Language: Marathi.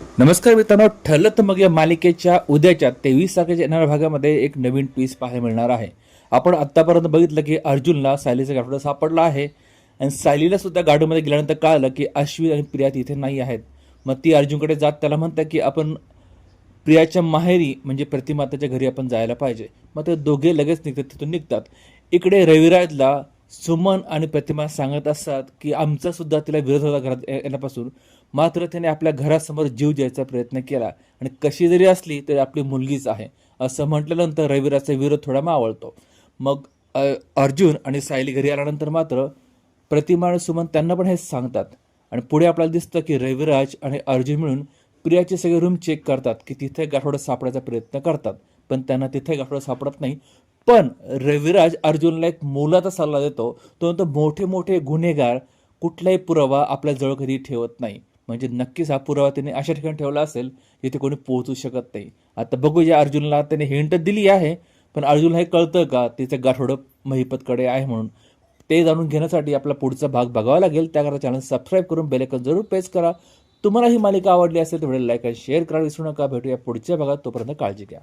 नमस्कार मित्रांनो ठरलं तर मग या मालिकेच्या उद्याच्या तेवीस तारखेच्या येणाऱ्या भागामध्ये एक नवीन ट्विस्ट पाहायला मिळणार आहे. आपण आत्तापर्यंत बघितलं की अर्जुनला सायलीचा गाठोडा सापडला आहे. आणि सायलीला सुद्धा गाडूमध्ये गेल्यानंतर कळालं की अश्विन आणि प्रिया तिथे नाही आहेत. मग ती अर्जुनकडे जात त्याला म्हणतात की आपण प्रियाच्या माहेरी म्हणजे प्रतिमाताच्या घरी आपण जायला पाहिजे. मग ते दोघे लगेच निघतात तिथून निघतात. इकडे रविराजला सुमन आणि प्रतिमा सांगत असतात की आमचा सुद्धा तिला विरोध होता घरात येण्यापासून. मात्र त्याने आपल्या घरासमोर जीव द्यायचा प्रयत्न केला. आणि कशी जरी असली तरी आपली मुलगीच आहे. असं म्हटल्यानंतर रविराजचा विरोध थोडा मावळतो. मग अर्जुन आणि सायली घरी आल्यानंतर मात्र प्रतिमा आणि सुमन त्यांना पण हेच सांगतात. आणि पुढे आपल्याला दिसतं की रविराज आणि अर्जुन मिळून प्रियाचे सगळे रूम चेक करतात की तिथे गाठोडं सापडायचा प्रयत्न करतात. पण त्यांना तिथे गाठोडा सापडत नाही. पण रविराज अर्जुनला एक मोलाचा सल्ला देतो. तो म्हणतो मोठे मोठे गुन्हेगार कुठलाही पुरावा आपल्याजवळ कधी ठेवत नाही. म्हणजे नक्कीच हा पुरावा त्याने अशा ठिकाणी ठेवला असेल जिथे कोणी पोहोचू शकत नाही. आता बघूया अर्जुनला त्याने हिंट दिली आहे पण अर्जुनला हे कळतं का? तिचं गाठोडं महिपतकडे आहे म्हणून. ते जाणून घेण्यासाठी आपला पुढचा भाग बघावा लागेल. त्याकरता चॅनल सबस्क्राईब करून बेलेकन जरूर प्रेस करा. तुम्हाला ही मालिका आवडली असेल तर व्हिडिओ लाईक आणि शेअर करा विसरू नका. भेटूया पुढच्या भागात. तोपर्यंत काळजी घ्या.